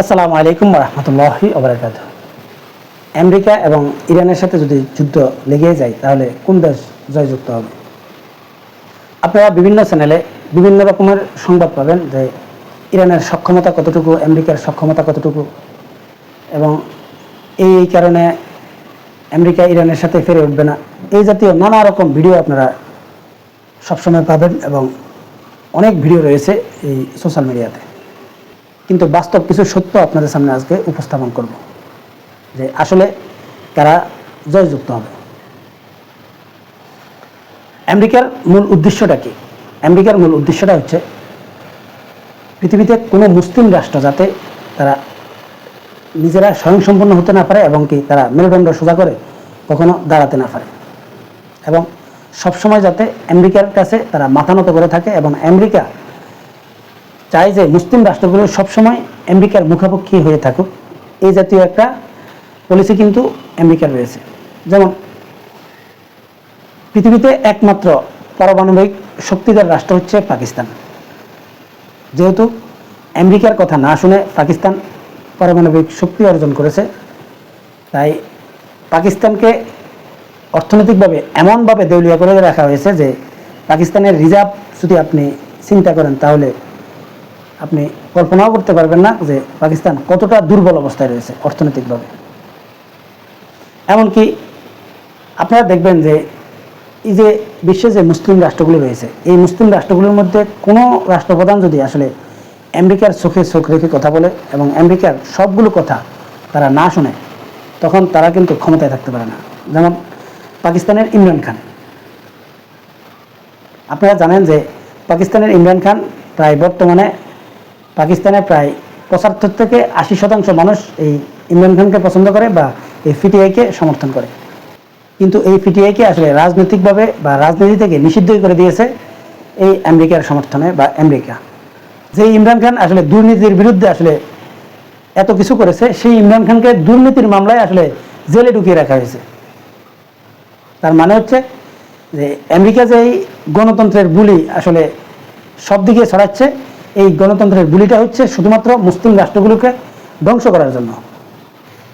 আসসালামু আলাইকুম রহমতুল্লাহি ওবরাকাত আমেরিকা এবং ইরানের সাথে যদি যুদ্ধ লেগে যায়, তাহলে কোন দেশ জয়যুক্ত হবে? আপনারা বিভিন্ন চ্যানেলে বিভিন্ন রকমের সংবাদ পাবেন যে ইরানের সক্ষমতা কতটুকু, আমেরিকার সক্ষমতা কতটুকু এবং এই কারণে আমেরিকা ইরানের সাথে ফিরে উঠবে না। এই জাতীয় নানা রকম ভিডিও আপনারা সবসময় পাবেন এবং অনেক ভিডিও রয়েছে এই সোশ্যাল মিডিয়াতে। কিন্তু বাস্তব কিছু সত্য আপনাদের সামনে আজকে উপস্থাপন করব। যে আসলে তারা জয়যুক্ত হবে। আমেরিকার মূল উদ্দেশ্যটা কি? আমেরিকার মূল উদ্দেশ্যটা হচ্ছে পৃথিবীতে কোনো মুসলিম রাষ্ট্র যাতে তারা নিজেরা স্বয়ংসম্পন্ন হতে না পারে এবং কি তারা মেরুদণ্ড সোজা করে কখনো দাঁড়াতে না পারে। এবং সবসময় যাতে আমেরিকার কাছে তারা মাথা নত করে থাকে এবং আমেরিকা চাই যে মুসলিম রাষ্ট্রগুলো সবসময় আমেরিকার মুখাপক্ষী হয়ে থাকুক। এই জাতীয় একটা পলিসি কিন্তু আমেরিকার রয়েছে। যেমন, পৃথিবীতে একমাত্র পারমাণবিক শক্তিধর রাষ্ট্র হচ্ছে পাকিস্তান। যেহেতু আমেরিকার কথা না শুনে পাকিস্তান পারমাণবিক শক্তি অর্জন করেছে, তাই পাকিস্তানকে অর্থনৈতিকভাবে এমনভাবে দেউলিয়া করে রাখা হয়েছে যে পাকিস্তানের রিজার্ভ যদি আপনি চিন্তা করেন তাহলে আপনি কল্পনাও করতে পারবেন না যে পাকিস্তান কতটা দুর্বল অবস্থায় রয়েছে অর্থনৈতিকভাবে। এমনকি আপনারা দেখবেন যে এই যে বিশ্বে যে মুসলিম রাষ্ট্রগুলি রয়েছে, এই মুসলিম রাষ্ট্রগুলির মধ্যে কোনো রাষ্ট্রপ্রধান যদি আসলে আমেরিকার চোখে চোখ রেখে কথা বলে এবং আমেরিকার সবগুলো কথা তারা না শুনে, তখন তারা কিন্তু ক্ষমতায় থাকতে পারে না। যেমন পাকিস্তানের ইমরান খান। আপনারা জানেন যে পাকিস্তানের ইমরান খান প্রায় বর্তমানে পাকিস্তানের প্রায় পঁচাত্তর থেকে আশি শতাংশ মানুষ এই ইমরান খানকে পছন্দ করে বা এই পিটিআইকে সমর্থন করে। কিন্তু এই পিটিআইকে আসলে রাজনৈতিকভাবে বা রাজনীতি থেকে নিষিদ্ধই করে দিয়েছে এই আমেরিকার সমর্থনে বা আমেরিকা। যে ইমরান খান আসলে দুর্নীতির বিরুদ্ধে আসলে এত কিছু করেছে, সেই ইমরান খানকে দুর্নীতির মামলায় আসলে জেলে ঢুকিয়ে রাখা হয়েছে। তার মানে হচ্ছে যে আমেরিকা যে এই গণতন্ত্রের বুলি আসলে সব দিকে ছড়াচ্ছে এই গণতন্ত্রের বুলিটা হচ্ছে শুধুমাত্র মুসলিম রাষ্ট্রগুলোকে ধ্বংস করার জন্য।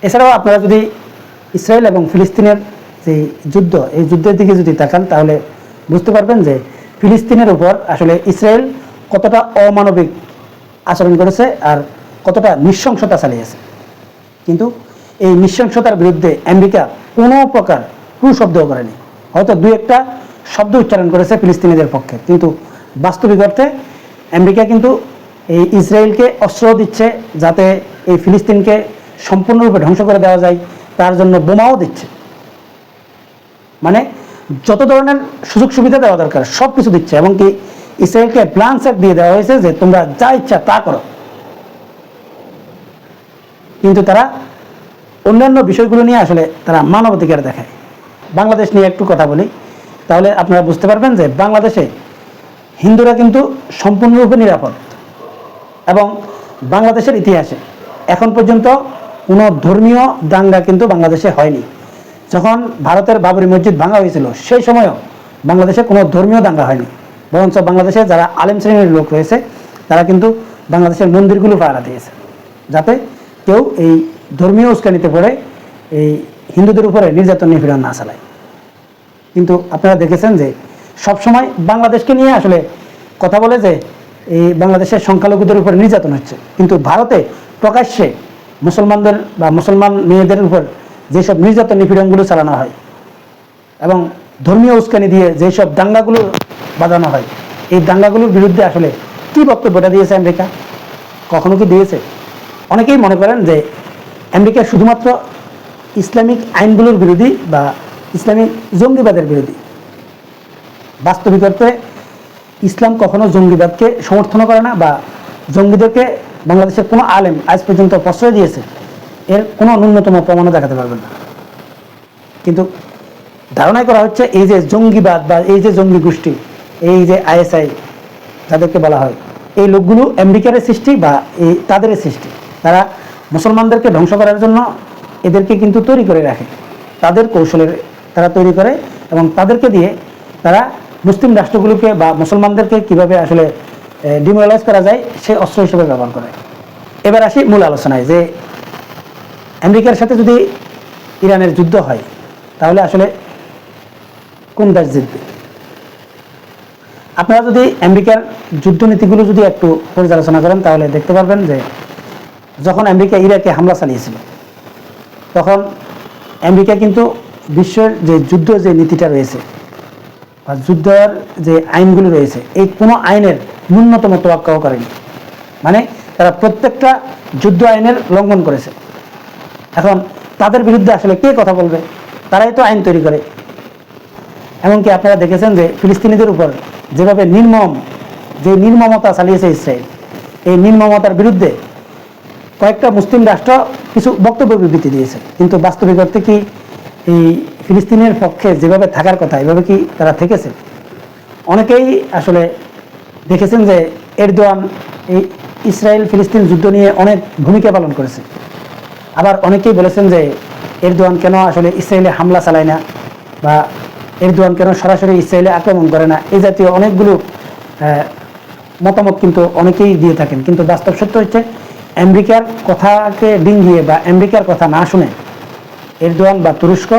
এছাড়াও আপনারা যদি ইসরায়েল এবং ফিলিস্তিনের যে যুদ্ধ, এই যুদ্ধের দিকে যদি তাকান, তাহলে বুঝতে পারবেন যে ফিলিস্তিনের উপর আসলে ইসরায়েল কতটা অমানবিক আচরণ করেছে আর কতটা নৃশংসতা চালিয়েছে। কিন্তু এই নৃশংসতার বিরুদ্ধে আমেরিকা কোনো প্রকার শব্দও করেনি। হয়তো দু একটা শব্দ উচ্চারণ করেছে ফিলিস্তিনিদের পক্ষে। কিন্তু বাস্তবিক অর্থে আমেরিকা কিন্তু এই ইসরায়েলকে অস্ত্র দিচ্ছে যাতে এই ফিলিস্তিনকে সম্পূর্ণরূপে ধ্বংস করে দেওয়া যায়, তার জন্য বোমাও দিচ্ছে। মানে যত ধরনের সুযোগ সুবিধা দেওয়া দরকার, সব কিছু দিচ্ছে, এবং কি ইসরায়েলকে প্লান সেট দিয়ে দেওয়া হয়েছে যে তোমরা যা ইচ্ছা তা করো। কিন্তু তারা অন্যান্য বিষয়গুলো নিয়ে আসলে তারা মানবাধিকার দেখায়। বাংলাদেশ নিয়ে একটু কথা বলি, তাহলে আপনারা বুঝতে পারবেন যে বাংলাদেশে হিন্দুরা কিন্তু সম্পূর্ণরূপে নিরাপদ। এবং বাংলাদেশের ইতিহাসে এখন পর্যন্ত কোনো ধর্মীয় দাঙ্গা কিন্তু বাংলাদেশে হয়নি। যখন ভারতের বাবরি মসজিদ ভাঙা হয়েছিল, সেই সময়ও বাংলাদেশে কোনো ধর্মীয় দাঙ্গা হয়নি। বরঞ্চ বাংলাদেশে যারা আলেম শ্রেণির লোক রয়েছে, তারা কিন্তু বাংলাদেশের মন্দিরগুলো পাহারা দিয়েছে। যাতে কেউ এই ধর্মীয় উস্কানিতে পড়ে এই হিন্দুদের উপরে নির্যাতন নিপীড়ন না চালায়। কিন্তু আপনারা দেখেছেন যে সবসময় বাংলাদেশকে নিয়ে আসলে কথা বলে যে এই বাংলাদেশের সংখ্যালঘুদের উপর নির্যাতন হচ্ছে। কিন্তু ভারতে প্রকাশ্যে মুসলমানদের বা মুসলমান মেয়েদের উপর যেসব নির্যাতন নিপীড়নগুলো চালানো হয় এবং ধর্মীয় উস্কানি দিয়ে যেসব দাঙ্গাগুলো বাঁধানো হয়, এই দাঙ্গাগুলোর বিরুদ্ধে আসলে কি বক্তব্যটা দিয়েছে আমেরিকা? কখনো কি দিয়েছে? অনেকেই মনে করেন যে আমেরিকা শুধুমাত্র ইসলামিক আইনগুলোর বিরোধী বা ইসলামিক জঙ্গিবাদের বিরোধী। বাস্তবিক অর্থে ইসলাম কখনো জঙ্গিবাদকে সমর্থন করে না বা জঙ্গিদেরকে বাংলাদেশের কোনো আলেম আজ পর্যন্ত প্রশ্রয় দিয়েছে, এর কোনো ন্যূনতম প্রমাণও দেখাতে পারবেন না। কিন্তু ধারণাই করা হচ্ছে এই যে জঙ্গিবাদ বা এই যে জঙ্গি গোষ্ঠী, এই যে আইএসআই, যাদেরকে বলা হয়, এই লোকগুলো আমেরিকার সৃষ্টি বা এই তাদের সৃষ্টি। তারা মুসলমানদেরকে ধ্বংস করার জন্য এদেরকে কিন্তু তৈরি করে রাখে। তাদের কৌশলের তারা তৈরি করে এবং তাদেরকে দিয়ে তারা মুসলিম রাষ্ট্রগুলোকে বা মুসলমানদেরকে কীভাবে আসলে ডিমোরালাইজ করা যায় সেই অস্ত্র হিসেবে ব্যবহার করে এবার আসি মূল আলোচনায় যে, আমেরিকার সাথে যদি ইরানের যুদ্ধ হয়, তাহলে আসলে কোন দেশ জিতবে? আপনারা যদি আমেরিকার যুদ্ধনীতিগুলো যদি একটু পর্যালোচনা করেন, তাহলে দেখতে পারবেন যে, যখন আমেরিকা ইরাকে হামলা চালিয়েছিল, তখন আমেরিকা কিন্তু বিশ্বের যে যুদ্ধ যে নীতিটা রয়েছে বা যুদ্ধের যে আইনগুলো রয়েছে, এই কোনো আইনের ন্যূনতম তোয়াক্কাও করেনি। মানে তারা প্রত্যেকটা যুদ্ধ আইনের লঙ্ঘন করেছে। এখন তাদের বিরুদ্ধে আসলে কে কথা বলবে? তারাই তো আইন তৈরি করে। এমনকি আপনারা দেখেছেন যে ফিলিস্তিনিদের উপর যেভাবে নির্মম, যে নির্মমতা চালিয়েছে ইসরায়েল, এই নির্মমতার বিরুদ্ধে কয়েকটা মুসলিম রাষ্ট্র কিছু বক্তব্য বিবৃতি দিয়েছে। কিন্তু বাস্তবিক অর্থে কি এই ফিলিস্তিনের পক্ষে যেভাবে থাকার কথা, এভাবে কি তারা থেকেছে? অনেকেই আসলে দেখেছেন যে এরদোয়ান এই ইসরায়েল ফিলিস্তিন যুদ্ধ নিয়ে অনেক ভূমিকা পালন করেছে। আবার অনেকেই বলেছেন যে এরদোয়ান কেন আসলে ইসরায়েলে হামলা চালায় না বা এরদোয়ান কেন সরাসরি ইসরায়েলে আক্রমণ করে না? এই জাতীয় অনেকগুলো মতামত কিন্তু অনেকেই দিয়ে থাকেন। কিন্তু বাস্তব সত্য হচ্ছে, আমেরিকার কথাকে ডিঙ্গিয়ে বা আমেরিকার কথা না শুনে এরদোয়ান বা তুরস্ক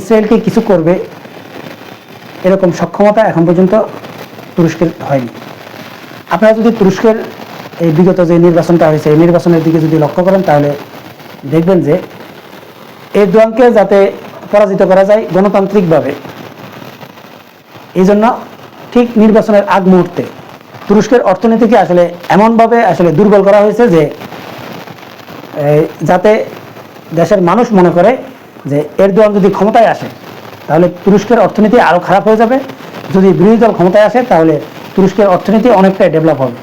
ইসরায়েলকে কিছু করবে, এরকম সক্ষমতা এখন পর্যন্ত তুরস্কের হয়নি। আপনারা যদি তুরস্কের এই বিগত যে নির্বাচনটা হয়েছে, এই নির্বাচনের দিকে যদি লক্ষ্য করেন, তাহলে দেখবেন যে এরদোয়ানকে যাতে পরাজিত করা যায় গণতান্ত্রিকভাবে এই জন্য ঠিক নির্বাচনের আগ মুহূর্তে তুরস্কের অর্থনীতিকে আসলে এমনভাবে আসলে দুর্বল করা হয়েছে যে যাতে দেশের মানুষ মনে করে যে এরদোয়ান যদি ক্ষমতায় আসে, তাহলে তুরস্কের অর্থনীতি আরও খারাপ হয়ে যাবে। যদি বিরোধী দল ক্ষমতায় আসে, তাহলে তুরস্কের অর্থনীতি অনেকটাই ডেভেলপ হবে।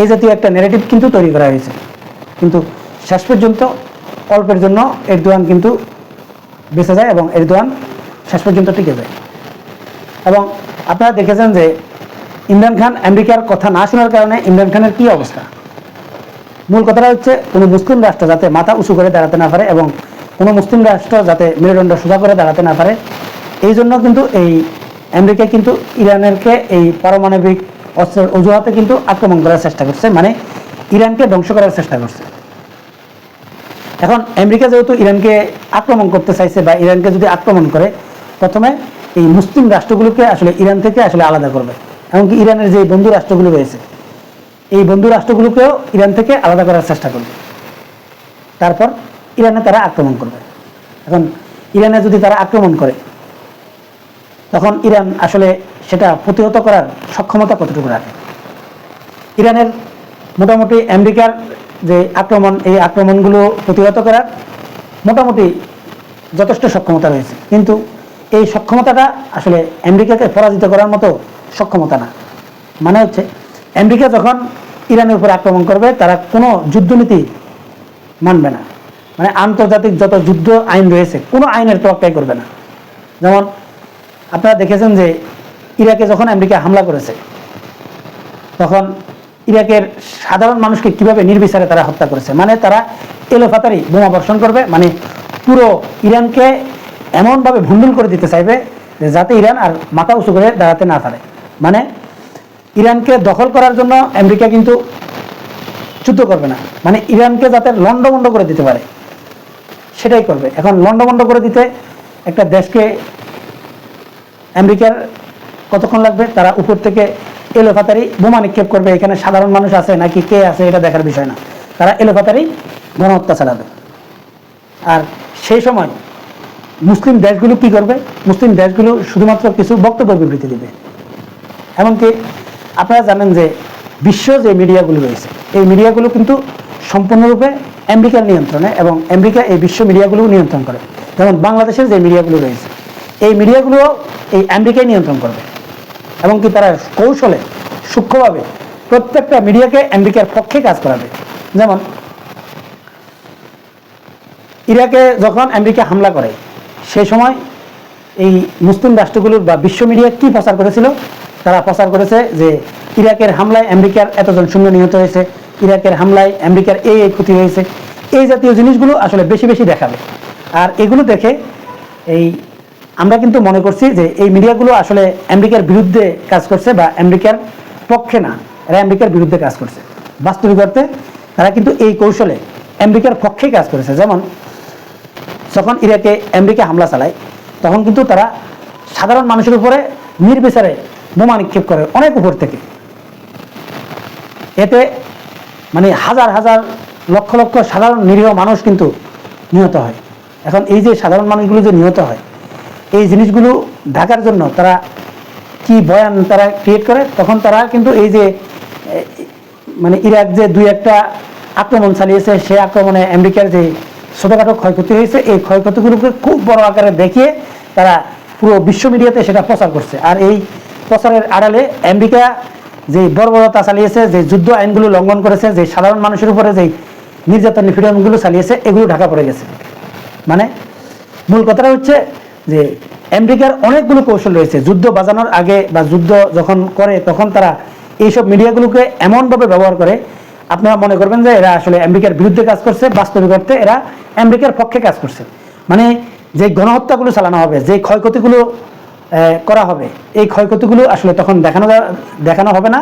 এই জাতীয় একটা নেগেটিভ কিন্তু তৈরি করা হয়েছে। কিন্তু শেষ পর্যন্ত অল্পের জন্য এরদোয়ান কিন্তু বেঁচে যায় এবং এরদোয়ান শেষ পর্যন্ত টিকে যায়। এবং আপনারা দেখেছেন যে ইমরান খান আমেরিকার কথা না শোনার কারণে ইমরান খানের কী অবস্থা? মূল কথাটা হচ্ছে, কোনো মুসলিম রাষ্ট্র যাতে মাথা উঁচু করে দাঁড়াতে না পারে এবং কোনো মুসলিম রাষ্ট্র যাতে মেরুদণ্ড সোজা করে দাঁড়াতে না পারে, এই জন্য কিন্তু এই আমেরিকা কিন্তু ইরানেরকে এই পারমাণবিক অস্ত্রের অজুহাতে কিন্তু আক্রমণ করার চেষ্টা করছে মানে ইরানকে ধ্বংস করার চেষ্টা করছে। এখন আমেরিকা যেহেতু ইরানকে আক্রমণ করতে চাইছে বা ইরানকে যদি আক্রমণ করে, প্রথমে এই মুসলিম রাষ্ট্রগুলোকে আসলে ইরান থেকে আসলে আলাদা করবে, এমনকি ইরানের যে বন্ধু রাষ্ট্রগুলো রয়েছে, এই বন্ধু রাষ্ট্রগুলোকেও ইরান থেকে আলাদা করার চেষ্টা করবে। তারপর ইরানে তারা আক্রমণ করবে। এখন ইরানে যদি তারা আক্রমণ করে, তখন ইরান আসলে সেটা প্রতিহত করার সক্ষমতা কতটুকু রাখে? ইরানের মোটামুটি আমেরিকার যে আক্রমণ, এই আক্রমণগুলো প্রতিহত করার মোটামুটি যথেষ্ট সক্ষমতা রয়েছে। কিন্তু এই সক্ষমতাটা আসলে আমেরিকাকে পরাজিত করার মতো সক্ষমতা না। মানে হচ্ছে, আমেরিকা যখন ইরানের উপর আক্রমণ করবে, তারা কোনো যুদ্ধনীতি মানবে না। মানে আন্তর্জাতিক যত যুদ্ধ আইন রয়েছে, কোনো আইনের তোয়াক্কাই করবে না। যেমন আপনারা দেখেছেন যে ইরাকে যখন আমেরিকা হামলা করেছে, তখন ইরাকের সাধারণ মানুষকে কীভাবে নির্বিচারে তারা হত্যা করেছে? মানে তারা এলোফাতারি বোমা বর্ষণ করবে মানে পুরো ইরানকে এমনভাবে ভণ্ডুল করে দিতে চাইবে যে যাতে ইরান আর মাথা উঁচু করে দাঁড়াতে না পারে। মানে ইরানকে দখল করার জন্য আমেরিকা কিন্তু যুদ্ধ করবে না। মানে ইরানকে যাতে লন্ডভন্ড করে দিতে পারে। সেটাই করবে। এখন লন্ডভন্ড করে দিতে একটা দেশকে আমেরিকার কতক্ষণ লাগবে? তারা উপর থেকে এলোফাতারি বোমা নিক্ষেপ করবে। এখানে সাধারণ মানুষ আছে নাকি কে আছে এটা দেখার বিষয় না। তারা এলোফাতারি গণহত্যা চালাবে। আর সেই সময় মুসলিম দেশগুলো কি করবে? মুসলিম দেশগুলো শুধুমাত্র কিছু বক্তব্য বিবৃতি দেবে। এমনকি আপনারা জানেন যে বিশ্ব যে মিডিয়াগুলো রয়েছে, এই মিডিয়াগুলো কিন্তু সম্পূর্ণরূপে আমেরিকার নিয়ন্ত্রণে এবং আমেরিকা এই বিশ্ব মিডিয়াগুলো নিয়ন্ত্রণ করে। যেমন বাংলাদেশের যে মিডিয়াগুলো রয়েছে, এই মিডিয়াগুলো এই আমেরিকাই নিয়ন্ত্রণ করবে। এমনকি তারা কৌশলে, সূক্ষ্মভাবে প্রত্যেকটা মিডিয়াকে আমেরিকার পক্ষে কাজ করাবে। যেমন, ইরাকে যখন আমেরিকা হামলা করে, সেই সময় এই মুসলিম রাষ্ট্রগুলোর বা বিশ্ব মিডিয়া কি প্রচার করেছিল? তারা প্রচার করেছে যে ইরাকের হামলায় আমেরিকার এতজন শূন্য নিহত হয়েছে। ইরাকের হামলায় আমেরিকার এই এই ক্ষতি হয়েছে। এই জাতীয় জিনিসগুলো আসলে বেশি বেশি দেখাবে। আর এগুলো দেখে এই আমরা কিন্তু মনে করছি যে এই মিডিয়াগুলো আসলে আমেরিকার বিরুদ্ধে কাজ করছে বা আমেরিকার পক্ষে না, এরা আমেরিকার বিরুদ্ধে কাজ করছে। বাস্তবিক অর্থে তারা কিন্তু এই কৌশলে আমেরিকার পক্ষে কাজ করেছে। যেমন যখন ইরাকে আমেরিকা হামলা চালায়, তখন কিন্তু তারা সাধারণ মানুষের উপরে নির্বিচারে বোমা নিক্ষেপ করে অনেক উপর থেকে। এতে মানে হাজার হাজার লক্ষ লক্ষ সাধারণ নিরীহ মানুষ কিন্তু নিহত হয়। এখন এই যে সাধারণ মানুষগুলো যে নিহত হয়, এই জিনিসগুলো ঢাকার জন্য তারা কি বয়ান তারা ক্রিয়েট করে? তখন তারা কিন্তু এই যে মানে ইরাক যে দুই একটা আক্রমণ চালিয়েছে সেই আক্রমণে আমেরিকার যে ছোটোখাটো ক্ষয়ক্ষতি হয়েছে, এই ক্ষয়ক্ষতিগুলোকে খুব বড় আকারে দেখিয়ে তারা পুরো বিশ্ব মিডিয়াতে সেটা প্রচার করছে। আর এই প্রচারের আড়ালে আমেরিকা যে বর্বরতা চালিয়েছে যে যুদ্ধ আইনগুলো লঙ্ঘন করেছে যে সাধারণ মানুষের উপরে যে নির্যাতন নিপীড়নগুলো চালিয়েছে, এগুলো ঢাকা পড়ে গেছে। মানে মূল কথাটা হচ্ছে যে আমেরিকার অনেকগুলো কৌশল রয়েছে। যুদ্ধ বাজানোর আগে বা যুদ্ধ যখন করে, তখন তারা এইসব মিডিয়াগুলোকে এমনভাবে ব্যবহার করে, আপনারা মনে করবেন যে এরা আসলে আমেরিকার বিরুদ্ধে কাজ করছে বাস্তবিক অর্থে এরা আমেরিকার পক্ষে কাজ করছে। মানে যে গণহত্যাগুলো চালানো হবে যে ক্ষয়ক্ষতিগুলো করা হবে। এই ক্ষয়ক্ষতিগুলো আসলে তখন দেখানো দেখানো হবে না।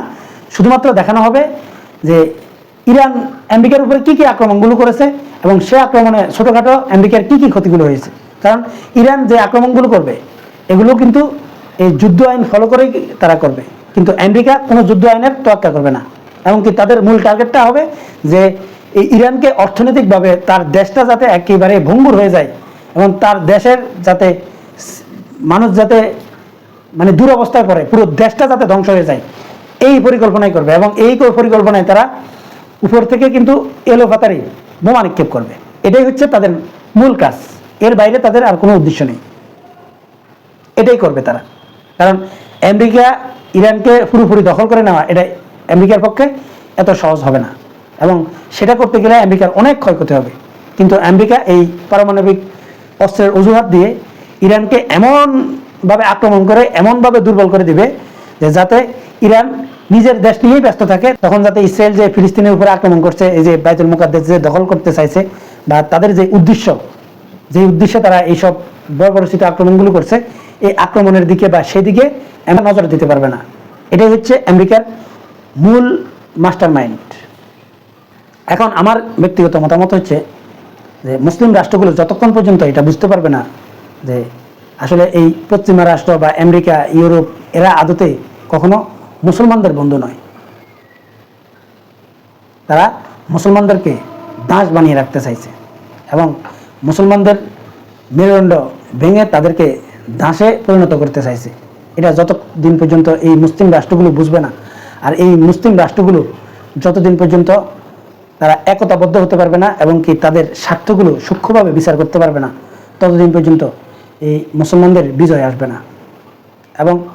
শুধুমাত্র দেখানো হবে যে ইরান আমেরিকার উপরে কি কি আক্রমণগুলো করেছে এবং সে আক্রমণে ছোটোখাটো আমেরিকার কি কি ক্ষতিগুলো হয়েছে। কারণ ইরান যে আক্রমণগুলো করবে, এগুলো কিন্তু এই যুদ্ধ আইন ফলো করেই তারা করবে। কিন্তু আমেরিকা কোনো যুদ্ধ আইনের তোয়াক্কা করবে না। এমনকি তাদের মূল টার্গেটটা হবে যে এই ইরানকে অর্থনৈতিকভাবে তার দেশটা যাতে একেবারে ভঙ্গুর হয়ে যায় এবং তার দেশের যাতে মানুষ যাতে মানে দুরবস্থায় পড়ে, পুরো দেশটা যাতে ধ্বংস হয়ে যায়, এই পরিকল্পনাই করবে এবং এই পরিকল্পনায় তারা উপর থেকে কিন্তু এলোপাতারি বোমা নিক্ষেপ করবে। এটাই হচ্ছে তাদের মূল কাজ। এর বাইরে তাদের আর কোনো উদ্দেশ্য নেই। এটাই করবে তারা। কারণ আমেরিকা ইরানকে পুরোপুরি দখল করে নেওয়া, এটা আমেরিকার পক্ষে এত সহজ হবে না। এবং সেটা করতে গেলে আমেরিকার অনেক ক্ষয়ক্ষতি হবে। কিন্তু আমেরিকা এই পারমাণবিক অস্ত্রের অজুহাত দিয়ে ইরানকে এমনভাবে আক্রমণ করে, এমনভাবে দুর্বল করে দিবে যে যাতে ইরান নিজের দেশ নিয়েই ব্যস্ত থাকে, তখন যাতে ইসরায়েল যে ফিলিস্তিনের উপরে আক্রমণ করছে, এই যে বাইতুল মুকাদ্দেস যে দখল করতে চাইছে বা তাদের যে উদ্দেশ্য, যে উদ্দেশ্যে তারা এইসব বর্বরচিত আক্রমণগুলো করছে, এই আক্রমণের দিকে বা সেদিকে এমন নজর দিতে পারবে না। এটাই হচ্ছে আমেরিকার মূল মাস্টার মাইন্ড এখন আমার ব্যক্তিগত মতামত হচ্ছে যে মুসলিম রাষ্ট্রগুলো যতক্ষণ পর্যন্ত এটা বুঝতে পারবে না যে আসলে এই পশ্চিমা রাষ্ট্র বা আমেরিকা, ইউরোপ এরা আদতে কখনো মুসলমানদের বন্ধু নয়। তারা মুসলমানদেরকে দাস বানিয়ে রাখতে চাইছে এবং মুসলমানদের মেরুদণ্ড ভেঙে তাদেরকে দাসে পরিণত করতে চাইছে। এটা যত দিন পর্যন্ত এই মুসলিম রাষ্ট্রগুলো বুঝবে না, আর এই মুসলিম রাষ্ট্রগুলো যতদিন পর্যন্ত তারা একতাবদ্ধ হতে পারবে না এবং কি তাদের স্বার্থগুলো সূক্ষ্মভাবে বিচার করতে পারবে না, ততদিন পর্যন্ত এই মুসলমানদের বিজয় আসবে না। এবং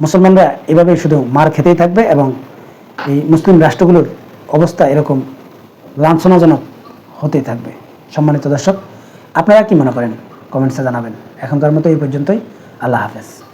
মুসলমানরা এভাবে শুধু মার খেতেই থাকবে এবং এই মুসলিম রাষ্ট্রগুলোর অবস্থা এরকম লাঞ্ছনাজনক হতেই থাকবে। সম্মানিত দর্শক, আপনারা কি মনে করেন? কমেন্টসে জানাবেন। এখনকার মতো এই পর্যন্তই। আল্লাহ হাফেজ।